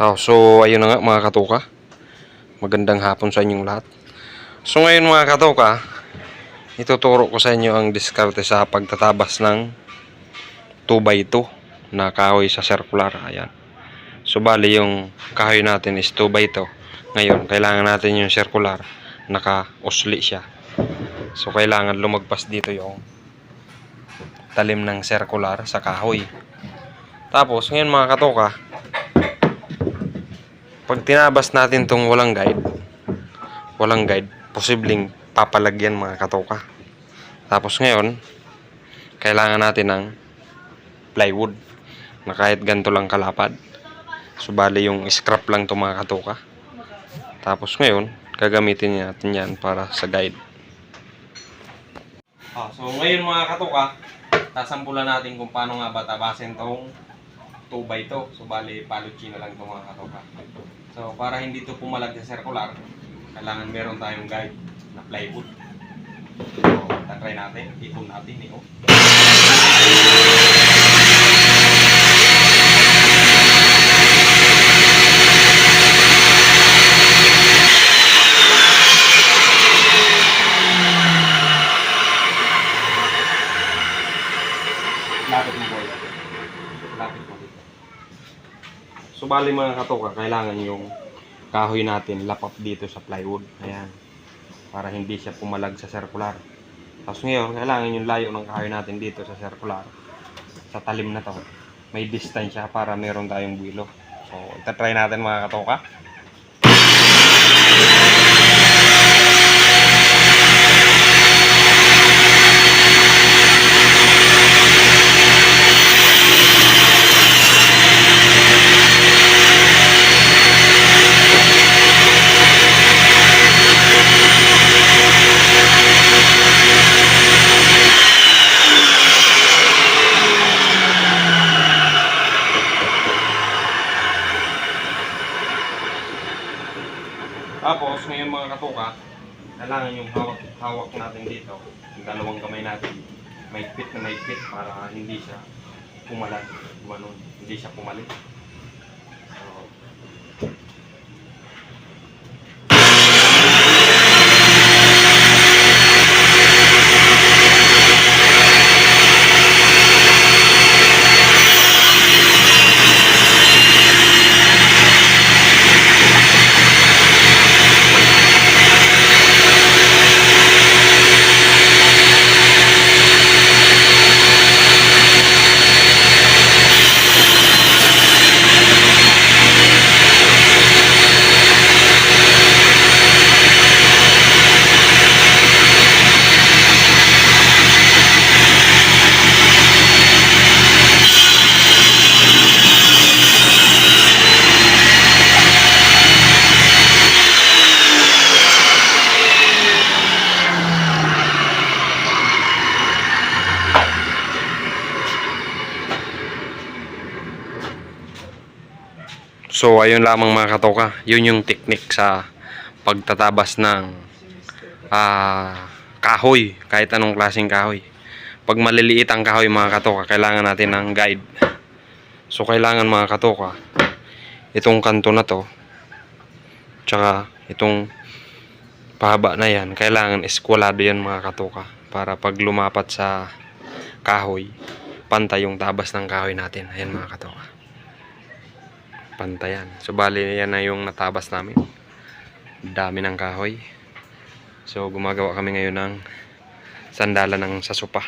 Oh, so ayun na nga mga katoka. Magandang hapon sa inyong lahat. So ngayon mga katoka, ituturo ko sa inyo ang diskarte sa pagtatabas ng 2x2 na kahoy sa circular. Ayan. So bali yung kahoy natin is 2x2. Ngayon, kailangan natin yung circular. Naka-usli siya. So kailangan lumagpas dito yung talim ng circular sa kahoy. Tapos ngayon mga katoka, pag tinabas natin tong walang guide, walang guide, posibleng papalagyan mga katoka. Tapos ngayon, kailangan natin ng plywood na kahit ganito lang kalapad. So bali yung scrap lang to mga katoka. Tapos ngayon, gagamitin natin yan para sa guide. Ah, so ngayon mga katoka, sasampulan natin kung paano nga ba tabasin tong 2x2. So bali, paluchi na lang ito mga katoka. So para hindi to pumalag sa circular, kailangan meron tayong guide na plywood. So, tatry natin, ipon natin ito. Lapit bali mga katoka, kailangan yung kahoy natin lapap dito sa plywood. Ayan. Para hindi siya pumalag sa circular. Tapos ngayon, kailangan yung layo ng kahoy natin dito sa circular. Sa talim na to. May distansya para meron tayong buwilo. So, itatry natin mga katoka. Tapos, ngayon mga katuka, kailangan yung hawak, hawak natin dito, yung dalawang kamay natin, may fit na may fit para hindi siya pumalag, gumanon, hindi siya pumalit. So, ayun lamang mga katoka. Yun yung technique sa pagtatabas ng ah, kahoy. Kahit anong klaseng kahoy. Pag maliliit ang kahoy mga katoka, kailangan natin ng guide. So, kailangan mga katoka, itong kanto na to, tsaka itong pahaba na yan, kailangan eskwalado yan mga katoka. Para pag lumapat sa kahoy, pantay yung tabas ng kahoy natin. Ayan mga katoka pantayan. So bali yan na yung natabas namin. Dami ng kahoy. So gumagawa kami ngayon ng sandala ng sasupa.